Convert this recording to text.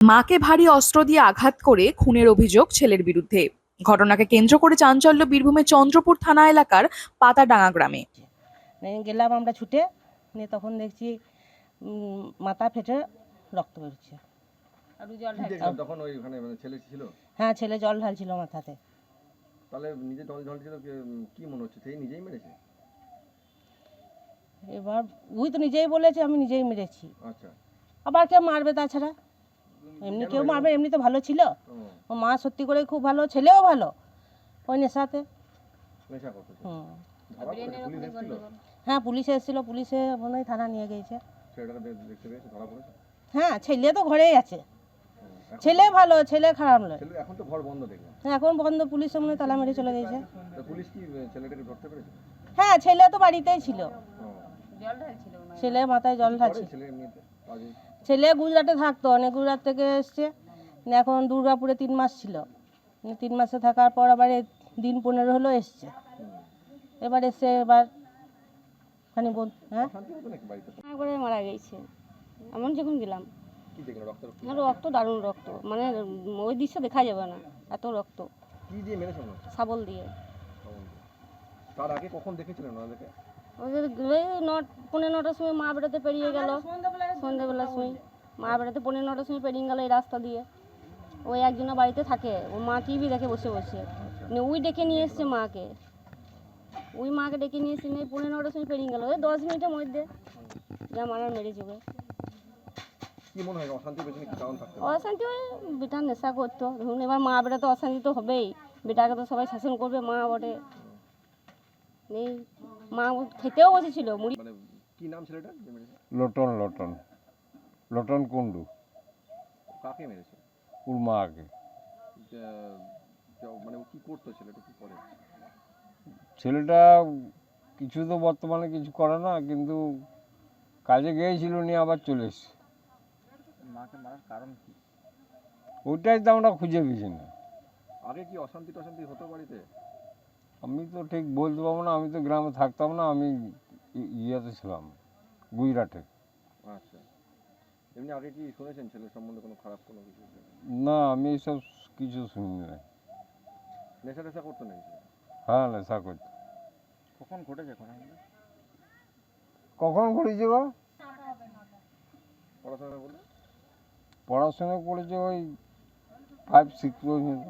মাকে ভারী অস্ত্র দিয়ে আঘাত করে খুনের অভিযোগ ছেলের বিরুদ্ধে। ঘটনাকে কেন্দ্র করে চাঞ্চল্য বীরভূমের চন্দ্রপুর থানা এলাকার পাতাডাঙ্গা গ্রামে। গেলাম আমরা ছুটে নিয়ে তখন দেখছি মাথা ফেটে রক্ত বেরোচ্ছে। কি দেখলেন তখন ওইখানে মানে ছেলে ছিল? হ্যাঁ ছেলে জল ঢালছিল মাথাতে। তাহলে নিজে জল ঝলছিল কি মনে হচ্ছে? সেই নিজেই মেরেছে? এবার ওই তো নিজেই বলেছে আমি নিজেই মেরেছি। আচ্ছা। আবার কেউ মারবে তাছাড়া? এমনি কেউ মারবে এমনি তো ভালো ছিল। ও। মা সত্যি করে খুব ভালো ছেলেও ভালো। ওই নেশাতে। হ্যাঁ পুলিশ এসেছিল পুলিশে মনে হয় থানা নিয়ে পড়েছে? হ্যাঁ ছেলে তো ঘরেই আছে। ছেলে ভালো ছেলে খারাপ নয়। এখন তো ঘর বন্ধ দেখলাম। হ্যাঁ, এখন বন্ধ পুলিশ মনে হয় তালা মেরে চলে গেছে তো পুলিশ কি ছেলেটাকে ধরতে পেরেছে? হ্যাঁ ছেলে তো বাড়িতেই ছিল। ছেলে মাথায় জল করে ঢালছে ছেলে গুজরাটে থাকতো অনেক গুজরাট থেকে এসছে। এখন দুর্গাপুরে তিন মাস ছিল। তিন মাসে থাকার পর আবার দিন পনেরো হলো এসছে। এবার এসে এবার খানি বল হ্যাঁ? একবারে মারা গেছে। এমন যখন গেলাম। কি রক্ত রক্ত? আমার রক্ত দারুণ রক্ত। মানে ওই দৃশ্য দেখা যাবে না এত রক্ত। শাবল দিয়ে। দিয়ে? তার আগে কখন দেখেছিলেন ওনাদেরকে? ওদের ওই নট পনেরো নটার সময় মা বেড়াতে পেরিয়ে গেল। সন্ধ্যেবেলার সময়। মা বেড়াতে পনেরো নটার সময় পেরিয়ে গেল এই রাস্তা দিয়ে। ওই একজনের বাড়িতে থাকে। ও মা টিভি দেখে বসে বসে। নিয়ে ওই ডেকে নিয়ে এসছে মাকে। ওই মাকে ডেকে নিয়ে এসে নিয়ে পনেরো নটার সময় পেরিয়ে গেল। ওই দশ মিনিটের মধ্যে। যা মারার মেরেছে ওকে মনে অশান্তি ওই বেটা নেশা করতো। ধরুন এবার মা বেটা তো অশান্তি তো হবেই। বেটাকে তো সবাই শাসন করবে মা বটে। এই মা খেতেও বসেছিল মুড়ি মানে কি নাম মেরেছে? Lotion lotion. লোটন কুন্ডু কাকে মেরেছে? যে- যে- মানে ও কি করতো ছেলেটা কি করে? ছেলেটা কিছু তো বর্তমানে কিছু করে না কিন্তু কাজে গিয়েছিল নিয়ে আবার চলে এসছে। মাকে মারার কারণ কি? ওইটাই তো আমরা খুঁজে পেয়েছি না। আগে কি অশান্তি টশান্তি হতো বাড়িতে? আমি তো ঠিক বলতে পারব না আমি তো গ্রামে থাকতাম না আমি ইয়েতে ছিলাম গুজরাটে। আচ্ছা। এমনি আগে কি শুনেছেন ছেলে সম্বন্ধে কোনো খারাপ কোনো কিছু? না আমি এসব কিছু শুনি না নেশা টেশা করতো হ্যাঁ নেশা করছি কখন ঘটেছে কখন করেছি গো? পড়াশোনা পড়াশোনা করেছে ওই ফাইভ সিক্স পর্যন্ত।